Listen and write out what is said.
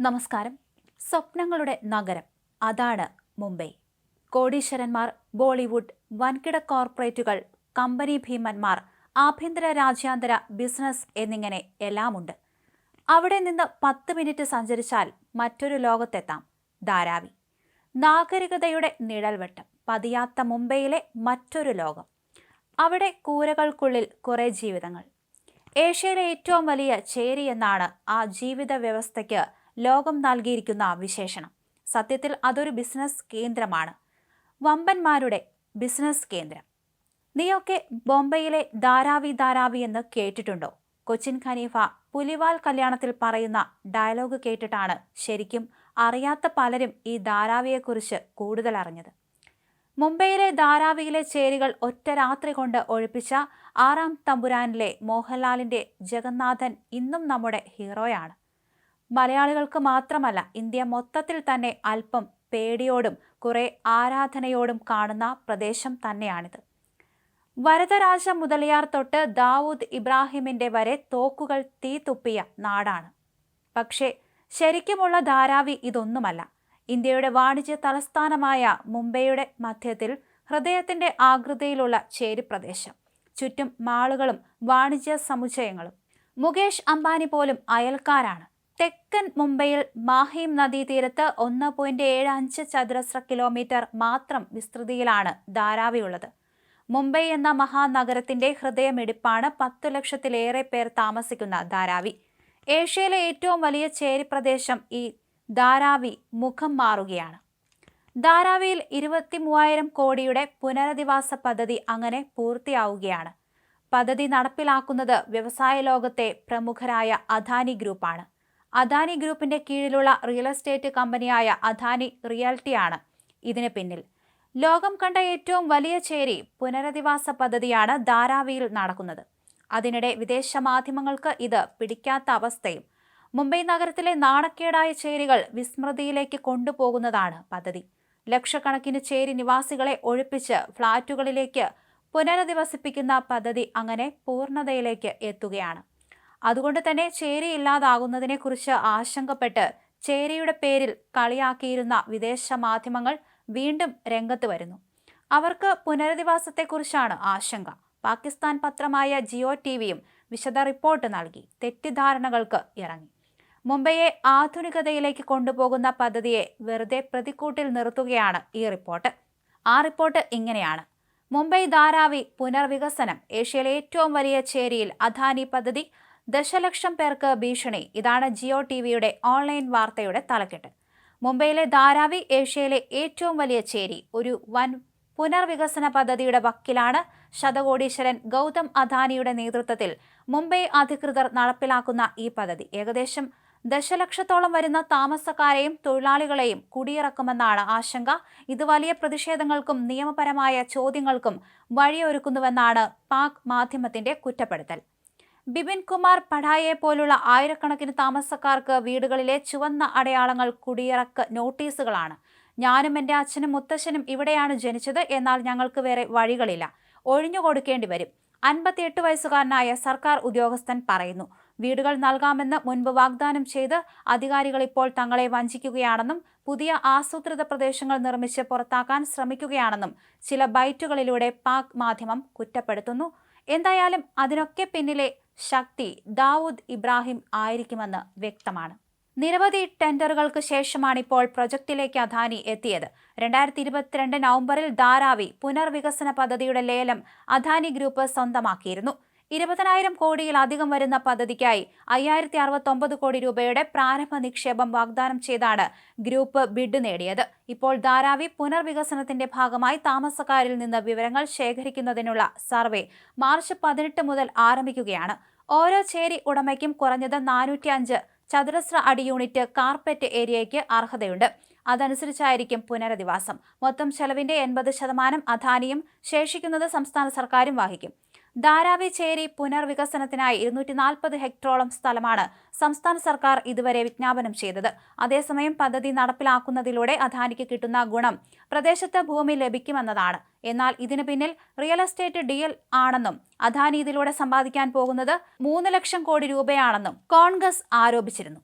നമസ്കാരം. സ്വപ്നങ്ങളുടെ നഗരം. അതാണ് മുംബൈ. കോടീശ്വരന്മാർ ബോളിവുഡ് വൻകിട കോർപ്പറേറ്റുകൾ കമ്പനി ഭീമന്മാർ ആഭ്യന്തര രാജ്യാന്തര ബിസിനസ് എന്നിങ്ങനെ എല്ലാമുണ്ട്. അവിടെ നിന്ന് പത്ത് മിനിറ്റ് സഞ്ചരിച്ചാൽ മറ്റൊരു ലോകത്തെത്താം. ധാരാവി. നാഗരികതയുടെ നിഴൽവട്ടം. പതിയാത്ത മുംബൈയിലെ മറ്റൊരു ലോകം. അവിടെ കൂരകൾക്കുള്ളിൽ കുറെ ജീവിതങ്ങൾ. ഏഷ്യയിലെ ഏറ്റവും വലിയ ചേരി എന്നാണ് ആ ജീവിത വ്യവസ്ഥയ്ക്ക് ലോകം നൽകിയിരിക്കുന്ന വിശേഷണം. സത്യത്തിൽ അതൊരു ബിസിനസ് കേന്ദ്രമാണ്. വമ്പന്മാരുടെ ബിസിനസ് കേന്ദ്രം. നീയൊക്കെ ബോംബെയിലെ ധാരാവി ധാരാവി എന്ന് കേട്ടിട്ടുണ്ടോ? കൊച്ചിൻ ഖനീഫ പുലിവാൽ കല്യാണത്തിൽ പറയുന്ന ഡയലോഗ് കേട്ടിട്ടാണ് ശരിക്കും അറിയാത്ത പലരും ഈ ധാരാവിയെക്കുറിച്ച് കൂടുതൽ അറിഞ്ഞത്. മുംബൈയിലെ ധാരാവിയിലെ ചേരികൾ ഒറ്റ രാത്രി കൊണ്ട് ഒഴിപ്പിച്ച ആറാം തമ്പുരാനിലെ മോഹൻലാലിന്റെ ജഗന്നാഥൻ ഇന്നും നമ്മുടെ ഹീറോയാണ് മലയാളികൾക്ക് മാത്രമല്ല ഇന്ത്യ മൊത്തത്തിൽ തന്നെ അല്പം പേടിയോടും കുറെ ആരാധനയോടും കാണുന്ന പ്രദേശം തന്നെയാണിത്. വരദരാജ മുതലിയാർ തൊട്ട് ദാവൂദ് ഇബ്രാഹിമിന്റെ വരെ തോക്കുകൾ തീ തുപ്പിയ നാടാണ്. പക്ഷേ ശരിക്കുമുള്ള ധാരാവി ഇതൊന്നുമല്ല. ഇന്ത്യയുടെ വാണിജ്യ തലസ്ഥാനമായ മുംബൈയുടെ മധ്യത്തിൽ ഹൃദയത്തിന്റെ ആകൃതിയിലുള്ള ചേരിപ്രദേശം. ചുറ്റും മാളുകളും വാണിജ്യ സമുച്ചയങ്ങളും. മുകേഷ് അംബാനി പോലും അയൽക്കാരാണ്. തെക്കൻ മുംബൈയിൽ മാഹിം നദീതീരത്ത് ഒന്ന് പോയിന്റ് ഏഴ് അഞ്ച് ചതുരശ്ര കിലോമീറ്റർ മാത്രം വിസ്തൃതിയിലാണ് ധാരാവിയുള്ളത്. മുംബൈ എന്ന മഹാനഗരത്തിന്റെ ഹൃദയമിടിപ്പാണ് പത്തു ലക്ഷത്തിലേറെ പേർ താമസിക്കുന്ന ധാരാവി. ഏഷ്യയിലെ ഏറ്റവും വലിയ ചേരി പ്രദേശം ഈ ധാരാവി മുഖം മാറുകയാണ്. ധാരാവിയിൽ ഇരുപത്തി മൂവായിരം കോടിയുടെ പുനരധിവാസ പദ്ധതി അങ്ങനെ പൂർത്തിയാവുകയാണ്. പദ്ധതി നടപ്പിലാക്കുന്നത് വ്യവസായ ലോകത്തെ പ്രമുഖരായ അദാനി ഗ്രൂപ്പാണ്. അദാനി ഗ്രൂപ്പിന്റെ കീഴിലുള്ള റിയൽ എസ്റ്റേറ്റ് കമ്പനിയായ അദാനി റിയാലിറ്റിയാണ് ഇതിന് പിന്നിൽ. ലോകം കണ്ട ഏറ്റവും വലിയ ചേരി പുനരധിവാസ പദ്ധതിയാണ് ധാരാവിയിൽ നടക്കുന്നത്. അതിനിടെ വിദേശ മാധ്യമങ്ങൾക്ക് ഇത് പിടിക്കാത്ത അവസ്ഥയും മുംബൈ നഗരത്തിലെ നാണക്കേടായ ചേരികൾ വിസ്മൃതിയിലേക്ക് കൊണ്ടുപോകുന്നതാണ് പദ്ധതി. ലക്ഷക്കണക്കിന് ചേരി നിവാസികളെ ഒഴിപ്പിച്ച് ഫ്ളാറ്റുകളിലേക്ക് പുനരധിവസിപ്പിക്കുന്ന പദ്ധതി അങ്ങനെ പൂർണതയിലേക്ക് എത്തുകയാണ്. അതുകൊണ്ട് തന്നെ ചേരി ഇല്ലാതാകുന്നതിനെക്കുറിച്ച് ആശങ്കപ്പെട്ട് ചേരിയുടെ പേരിൽ കളിയാക്കിയിരുന്ന വിദേശ മാധ്യമങ്ങൾ വീണ്ടും രംഗത്ത് വരുന്നു. അവർക്ക് പുനരധിവാസത്തെക്കുറിച്ചാണ് ആശങ്ക. പാകിസ്ഥാൻ പത്രമായ ജിയോ ടി വിയും വിശദ റിപ്പോർട്ട് നൽകി. തെറ്റിദ്ധാരണകൾക്ക് ഇറങ്ങി. മുംബൈയെ ആധുനികതയിലേക്ക് കൊണ്ടുപോകുന്ന പദ്ധതിയെ വെറുതെ പ്രതിക്കൂട്ടിൽ നിർത്തുകയാണ് ഈ റിപ്പോർട്ട്. ആ റിപ്പോർട്ട് ഇങ്ങനെയാണ്. മുംബൈ ധാരാവി പുനർവികസനം ഏഷ്യയിലെ ഏറ്റവും വലിയ ചേരിയിൽ അദാനി പദ്ധതി ദശലക്ഷം പേർക്ക് ഭീഷണി. ഇതാണ് ജിയോ ടി വിയുടെ ഓൺലൈൻ വാർത്തയുടെ തലക്കെട്ട്. മുംബൈയിലെ ധാരാവി ഏഷ്യയിലെ ഏറ്റവും വലിയ ചേരി ഒരു വൻ പുനർവികസന പദ്ധതിയുടെ വക്കിലാണ് ശതകോടീശ്വരൻ ഗൗതം അദാനിയുടെ നേതൃത്വത്തിൽ മുംബൈ അധികൃതർ നടപ്പിലാക്കുന്ന ഈ പദ്ധതി. ഏകദേശം ദശലക്ഷത്തോളം വരുന്ന താമസക്കാരെയും തൊഴിലാളികളെയും കുടിയിറക്കുമെന്നാണ് ആശങ്ക. ഇത് വലിയ പ്രതിഷേധങ്ങൾക്കും നിയമപരമായ ചോദ്യങ്ങൾക്കും വഴിയൊരുക്കുന്നുവെന്നാണ് പാക് മാധ്യമത്തിന്റെ കുറ്റപ്പെടുത്തൽ. ബിപിൻ കുമാർ പഠായെ പോലുള്ള ആയിരക്കണക്കിന് താമസക്കാർക്ക് വീടുകളിലെ ചുവന്ന അടയാളങ്ങൾ കുടിയിറക്ക് നോട്ടീസുകളാണ്. ഞാനും എന്റെ അച്ഛനും മുത്തശ്ശനും ഇവിടെയാണ് ജനിച്ചത് എന്നാൽ ഞങ്ങൾക്ക് വേറെ വഴികളില്ല. ഒഴിഞ്ഞു കൊടുക്കേണ്ടി വരും. അൻപത്തിയെട്ട് വയസ്സുകാരനായ സർക്കാർ ഉദ്യോഗസ്ഥൻ പറയുന്നു വീടുകൾ നൽകാമെന്ന് മുൻപ് വാഗ്ദാനം ചെയ്ത് അധികാരികൾ ഇപ്പോൾ തങ്ങളെ വഞ്ചിക്കുകയാണെന്നും പുതിയ ആസൂത്രിത പ്രദേശങ്ങൾ നിർമ്മിച്ച് പുറത്താക്കാൻ ശ്രമിക്കുകയാണെന്നും ചില ബൈറ്റുകളിലൂടെ പാക് മാധ്യമം കുറ്റപ്പെടുത്തുന്നു. എന്തായാലും അതിനൊക്കെ പിന്നിലെ ശക്തി ദാവൂദ് ഇബ്രാഹിം ആയിരിക്കുമെന്ന് വ്യക്തമാണ്. നിരവധി ടെൻഡറുകൾക്ക് ശേഷമാണ് ഇപ്പോൾ പ്രൊജക്ടിലേക്ക് അദാനി എത്തിയത്. രണ്ടായിരത്തി ഇരുപത്തിരണ്ട് നവംബറിൽ ധാരാവി പുനർവികസന പദ്ധതിയുടെ ലേലം അദാനി ഗ്രൂപ്പ് സ്വന്തമാക്കിയിരുന്നു. ഇരുപതിനായിരം കോടിയിലധികം വരുന്ന പദ്ധതിക്കായി അയ്യായിരത്തി അറുപത്തൊമ്പത് കോടി രൂപയുടെ പ്രാരംഭ നിക്ഷേപം വാഗ്ദാനം ചെയ്താണ് ഗ്രൂപ്പ് ബിഡ് നേടിയത്. ഇപ്പോൾ ധാരാവി പുനർവികസനത്തിന്റെ ഭാഗമായി താമസക്കാരിൽ നിന്ന് വിവരങ്ങൾ ശേഖരിക്കുന്നതിനുള്ള സർവേ മാർച്ച് പതിനെട്ട് മുതൽ ആരംഭിക്കുകയാണ്. ഓരോ ചേരി ഉടമയ്ക്കും കുറഞ്ഞത് നാനൂറ്റി അഞ്ച് ചതുരശ്ര അടി യൂണിറ്റ് കാർപ്പറ്റ് ഏരിയയ്ക്ക് അർഹതയുണ്ട്. അതനുസരിച്ചായിരിക്കും പുനരധിവാസം. മൊത്തം ചെലവിന്റെ എൺപത് ശതമാനം അദാനിയും ശേഷിക്കുന്നത് സംസ്ഥാന സർക്കാരും വഹിക്കും. ധാരാവി ചേരി പുനർവികസനത്തിനായി ഇരുന്നൂറ്റി നാൽപ്പത് ഹെക്ടറോളം സ്ഥലമാണ് സംസ്ഥാന സർക്കാർ ഇതുവരെ വിജ്ഞാപനം ചെയ്തത്. അതേസമയം പദ്ധതി നടപ്പിലാക്കുന്നതിലൂടെ അധാനിക്ക് കിട്ടുന്ന ഗുണം പ്രദേശത്ത് ഭൂമി ലഭിക്കുമെന്നതാണ്. എന്നാൽ ഇതിനു പിന്നിൽ റിയൽ എസ്റ്റേറ്റ് ഡീൽ ആണെന്നും അദാനി ഇതിലൂടെ സമ്പാദിക്കാൻ പോകുന്നത് മൂന്ന് ലക്ഷം കോടി രൂപയാണെന്നും കോൺഗ്രസ് ആരോപിച്ചിരുന്നു.